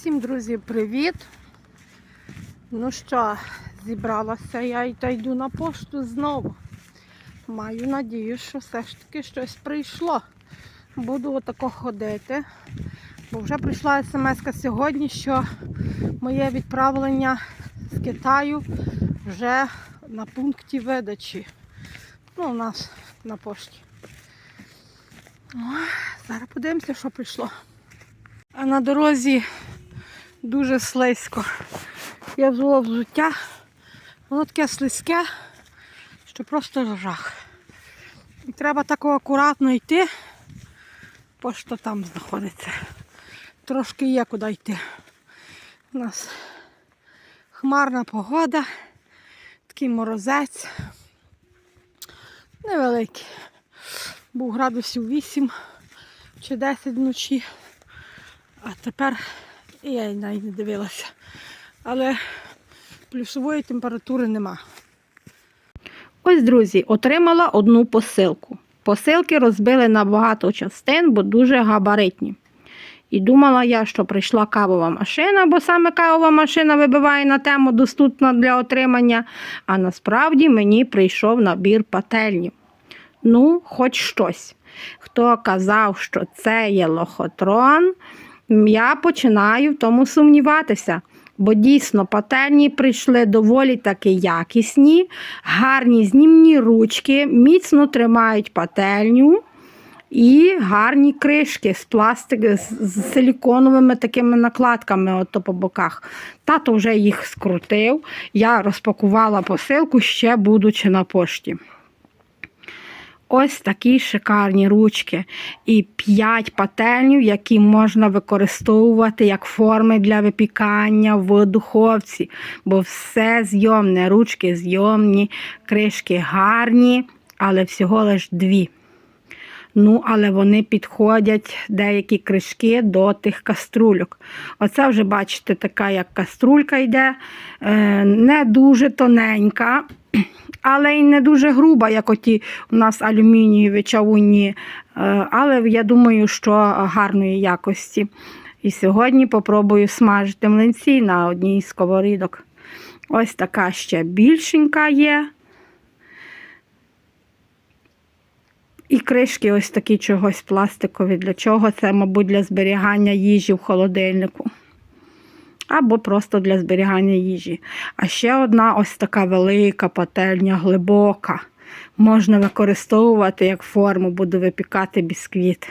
Всім, друзі, привіт! Ну що, зібралася я і та йду на пошту знову. Маю надію, що все ж таки щось прийшло. Буду отако ходити, бо вже прийшла смс сьогодні, що моє відправлення з Китаю вже на пункті видачі. Ну, у нас на пошті. Ой, зараз подивимося, що прийшло. А на дорозі дуже слизько. Я взула взуття, воно таке слизьке, що просто жах. І треба так акуратно йти, пошта там знаходиться. Трошки є куди йти. У нас хмарна погода, такий морозець. Невеликий. Був градусів 8 чи 10 вночі. А тепер я й навіть не дивилася. Але плюсової температури нема. Ось, друзі, отримала одну посилку. Посилки розбили на багато частин, бо дуже габаритні. І думала я, що прийшла кавова машина, бо саме кавова машина вибиває на тему доступна для отримання. А насправді мені прийшов набір пательнів. Ну, хоч щось. Хто казав, що це є лохотрон, я починаю в тому сумніватися. Бо дійсно пательні прийшли доволі таки якісні, гарні знімні ручки, міцно тримають пательню і гарні кришки з пластик, з силіконовими такими накладками ото по боках. Тато вже їх скрутив. Я розпакувала посилку ще будучи на пошті. Ось такі шикарні ручки і 5 пательнів, які можна використовувати як форми для випікання в духовці, бо все зйомне, ручки зйомні, кришки гарні, але всього лиш дві. Ну, але вони підходять деякі кришки до тих каструльок. Оце вже, бачите, така як каструлька йде, е, не дуже тоненька, але й не дуже груба, як оті у нас алюмінієві чавунні. Е, Але я думаю, що гарної якості. І сьогодні попробую смажити млинці на одній з сковорідок. Ось така ще більшенька є. І кришки ось такі чогось пластикові. Для чого? Це, мабуть, для зберігання їжі в холодильнику. Або просто для зберігання їжі. А ще одна ось така велика пательня, глибока. Можна використовувати як форму, буду випікати бісквіт.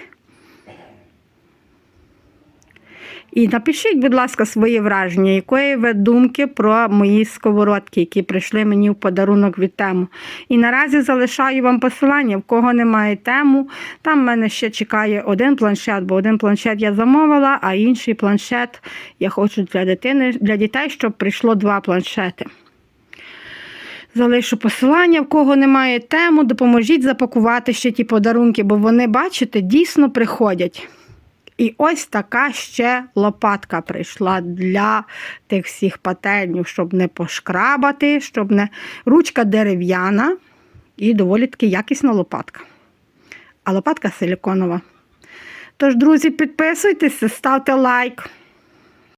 І напишіть, будь ласка, свої враження, якої ви думки про мої сковородки, які прийшли мені в подарунок від тему. І наразі залишаю вам посилання, в кого немає тему. Там в мене ще чекає один планшет, бо один планшет я замовила, а інший планшет я хочу для дитини, для дітей, щоб прийшло два планшети. Залишу посилання, в кого немає тему, допоможіть запакувати ще ті подарунки, бо вони, бачите, дійсно приходять. І ось така ще лопатка прийшла для тих всіх пательнів, щоб не пошкрабати, щоб не. Ручка дерев'яна і доволі таки якісна лопатка. А лопатка силіконова. Тож, друзі, підписуйтесь, ставте лайк.